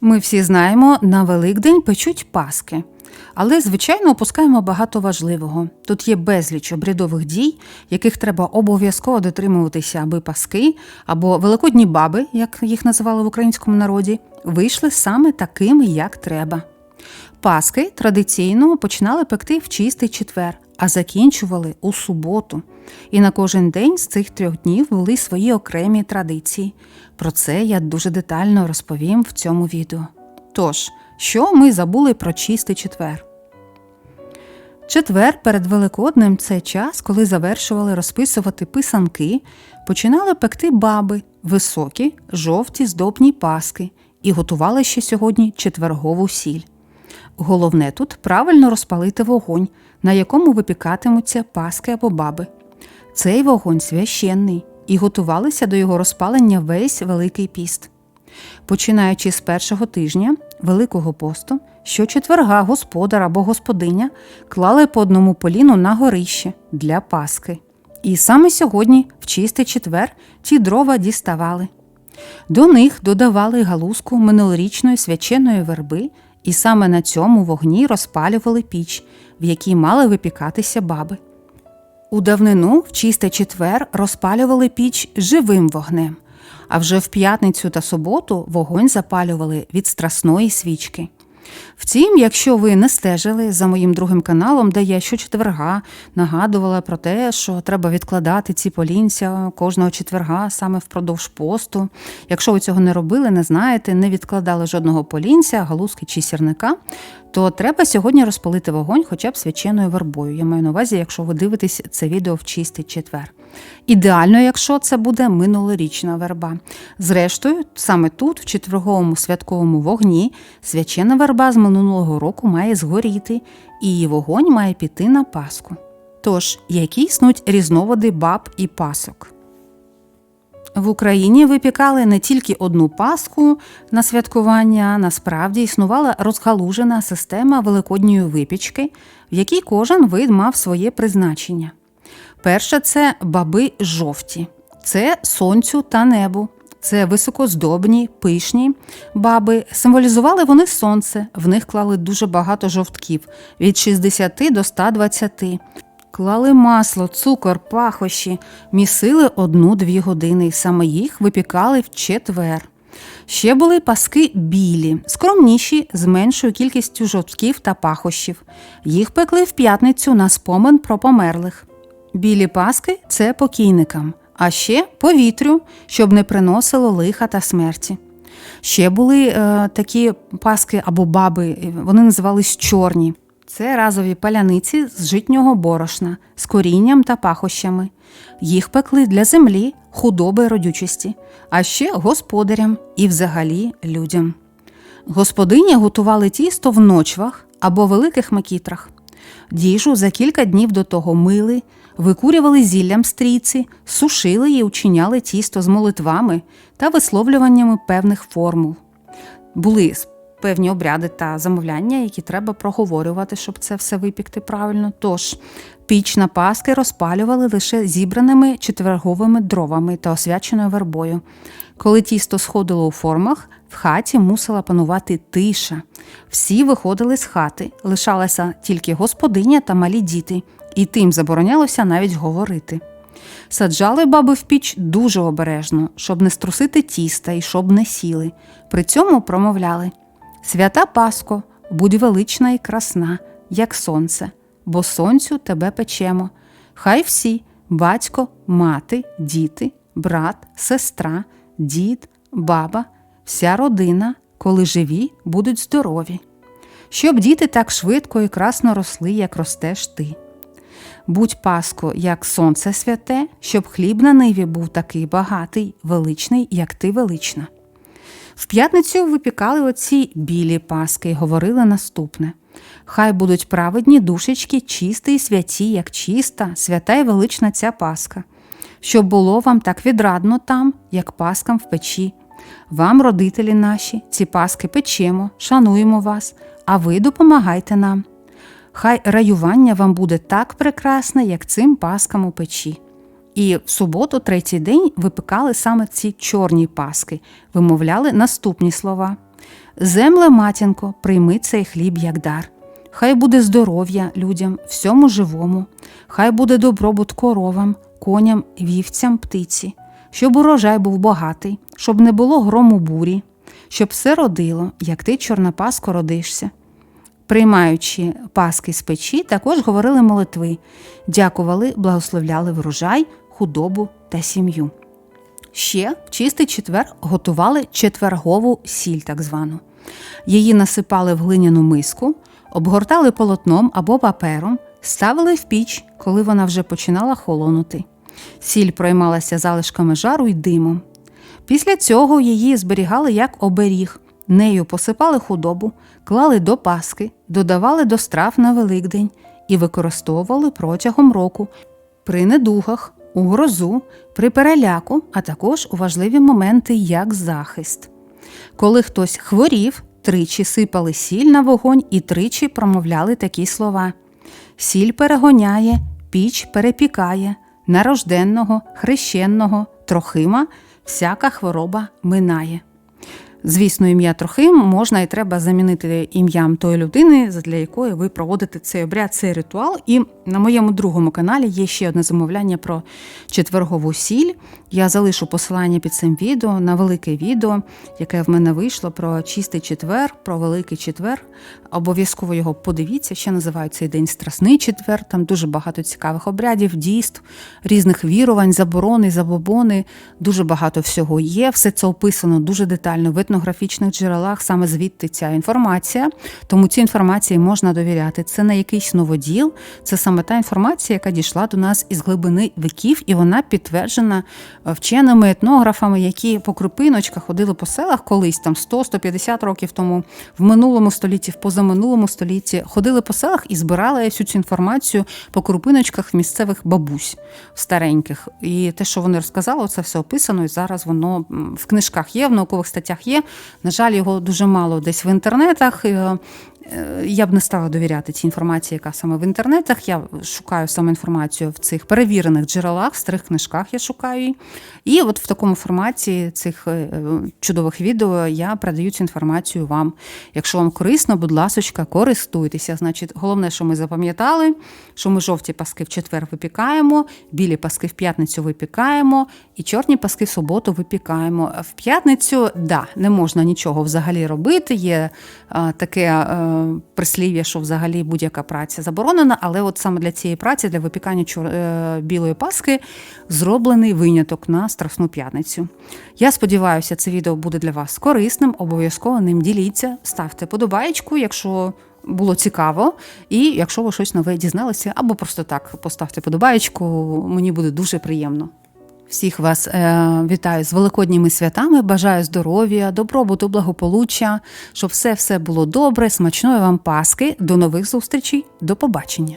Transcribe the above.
Ми всі знаємо, на Великдень печуть паски. Але, звичайно, опускаємо багато важливого. Тут є безліч обрядових дій, яких треба обов'язково дотримуватися, аби паски або великодні баби, як їх називали в українському народі, вийшли саме такими, як треба. Паски традиційно починали пекти в чистий четвер, а закінчували у суботу. І на кожен день з цих трьох днів були свої окремі традиції. Про це я дуже детально розповім в цьому відео. Тож, що ми забули про чистий четвер? Четвер перед Великоднем це час, коли завершували розписувати писанки, починали пекти баби, високі, жовті здобні паски і готували ще сьогодні четвергову сіль. Головне тут правильно розпалити вогонь, на якому випікатимуться паски або баби. Цей вогонь священний, і готувалися до його розпалення весь Великий піст. Починаючи з першого тижня Великого посту, щочетверга господар або господиня клали по одному поліну на горище для Паски. І саме сьогодні, в чистий четвер, ті дрова діставали. До них додавали галузку минулорічної свяченої верби, і саме на цьому вогні розпалювали піч, в якій мали випікатися баби. У давнину в чистий четвер розпалювали піч живим вогнем, а вже в п'ятницю та суботу вогонь запалювали від страсної свічки. Втім, якщо ви не стежили за моїм другим каналом, де я щочетверга нагадувала про те, що треба відкладати ці полінця кожного четверга саме впродовж посту. Якщо ви цього не робили, не знаєте, не відкладали жодного полінця, галузки чи сірника, то треба сьогодні розпалити вогонь хоча б свяченою вербою. Я маю на увазі, якщо ви дивитесь це відео в чистий четвер. Ідеально, якщо це буде минулорічна верба. Зрештою, саме тут, в четверговому святковому вогні, свячена верба з минулого року має згоріти, і її вогонь має піти на Пасху. Тож, які існують різновиди баб і пасок? В Україні випікали не тільки одну пасху на святкування, насправді існувала розгалужена система великодньої випічки, в якій кожен вид мав своє призначення. Перше це баби жовті, це сонцю та небу. Це високоздобні, пишні баби. Символізували вони сонце, в них клали дуже багато жовтків від 60 до 120. Клали масло, цукор, пахощі, місили одну-дві години, і саме їх випікали в четвер. Ще були паски білі, скромніші, з меншою кількістю жовтків та пахощів. Їх пекли в п'ятницю на спомин про померлих. Білі паски це покійникам, а ще повітрю, щоб не приносило лиха та смерті. Ще були е, такі паски або баби, вони називались чорні. Це разові паляниці з житнього борошна, з корінням та пахощами. Їх пекли для землі, худоби родючості, а ще господарям і взагалі людям. Господині готували тісто в ночвах або великих макітрах. Діжу за кілька днів до того мили, викурювали зіллям стрійці, сушили і учиняли тісто з молитвами та висловлюваннями певних формул. Були певні обряди та замовляння, які треба проговорювати, щоб це все випікти правильно. Тож піч на паски розпалювали лише зібраними четверговими дровами та освяченою вербою. Коли тісто сходило у формах, в хаті мусила панувати тиша. Всі виходили з хати, лишалася тільки господиня та малі діти, і тим заборонялося навіть говорити. Саджали баби в піч дуже обережно, щоб не струсити тіста і щоб не сіли. При цьому промовляли Свята Паско, будь велична і красна, як сонце, бо сонцю тебе печемо. Хай всі батько, мати, діти, брат, сестра, дід, баба, вся родина, коли живі, будуть здорові. Щоб діти так швидко і красно росли, як ростеш ти. Будь Паско, як сонце святе, щоб хліб на ниві був такий багатий, величний, як ти велична. В п'ятницю випікали оці білі паски і говорили наступне: Хай будуть праведні душечки, чисті і святі, як чиста, свята і велична ця паска, щоб було вам так відрадно там, як паскам в печі. Вам, родителі наші, ці паски печемо, шануємо вас, а ви допомагайте нам. Хай раювання вам буде так прекрасне, як цим паскам у печі. І в суботу, третій день, випекали саме ці чорні паски, вимовляли наступні слова. Земле, матінко, прийми цей хліб як дар. Хай буде здоров'я людям, всьому живому, хай буде добробут коровам, коням, вівцям, птиці, щоб урожай був багатий, щоб не було грому бурі, щоб все родило, як ти, чорнопаско, родишся. Приймаючи паски з печі, також говорили молитви, дякували, благословляли врожай, худобу та сім'ю. Ще в чистий четвер готували четвергову сіль, так звану. Її насипали в глиняну миску, обгортали полотном або папером, ставили в піч, коли вона вже починала холонути. Сіль проймалася залишками жару й димом. Після цього її зберігали як оберіг, нею посипали худобу, клали до паски, додавали до страв на Великдень і використовували протягом року при недугах, у грозу, при переляку, а також у важливі моменти як захист. Коли хтось хворів, тричі сипали сіль на вогонь і тричі промовляли такі слова: Сіль перегоняє, піч перепікає, нарожденного, хрещенного, трохима, всяка хвороба минає. Звісно, ім'я Трохим можна і треба замінити ім'ям тої людини, для якої ви проводите цей обряд, цей ритуал. І на моєму другому каналі є ще одне замовляння про четвергову сіль. Я залишу посилання під цим відео на велике відео, яке в мене вийшло про чистий четвер, про великий четвер. Обов'язково його подивіться. Ще називають цей день Страсний четвер. Там дуже багато цікавих обрядів, дійств, різних вірувань, заборони, забобони. Дуже багато всього є. Все це описано дуже детально етнографічних джерелах, саме звідти ця інформація. Тому цій інформації можна довіряти. Це не якийсь новоділ, це саме та інформація, яка дійшла до нас із глибини віків, і вона підтверджена вченими етнографами, які по крупиночках ходили по селах колись, там 100-150 років тому, в минулому столітті, в позаминулому столітті, ходили по селах і збирали всю цю інформацію по крупиночках місцевих бабусь стареньких. І те, що вони розказали, це все описано, і зараз воно в книжках є, в наукових статтях є. На жаль, його дуже мало десь в інтернетах. Я б не стала довіряти цій інформації, яка саме в інтернетах. Я шукаю саме інформацію в цих перевірених джерелах, в старих книжках я шукаю. І от в такому форматі цих чудових відео я передаю цю інформацію вам. Якщо вам корисно, будь ласочка, користуйтеся. Значить, головне, що ми запам'ятали, що ми жовті паски в четвер випікаємо, білі паски в п'ятницю випікаємо, і чорні паски в суботу випікаємо. В п'ятницю, да, не можна нічого взагалі робити. Є таке прислів'я, що взагалі будь-яка праця заборонена, але от саме для цієї праці, для випікання чор... е, білої паски, зроблений виняток на Страсну п'ятницю. Я сподіваюся, це відео буде для вас корисним. Обов'язково ним діліться, ставте подобаєчку, якщо. Було цікаво, і якщо ви щось нове дізналися, або просто так поставте подобаєчку, мені буде дуже приємно. Всіх вас е, вітаю з великодніми святами. Бажаю здоров'я, добробуту, благополуччя, щоб все все було добре, смачної вам Паски. До нових зустрічей, до побачення.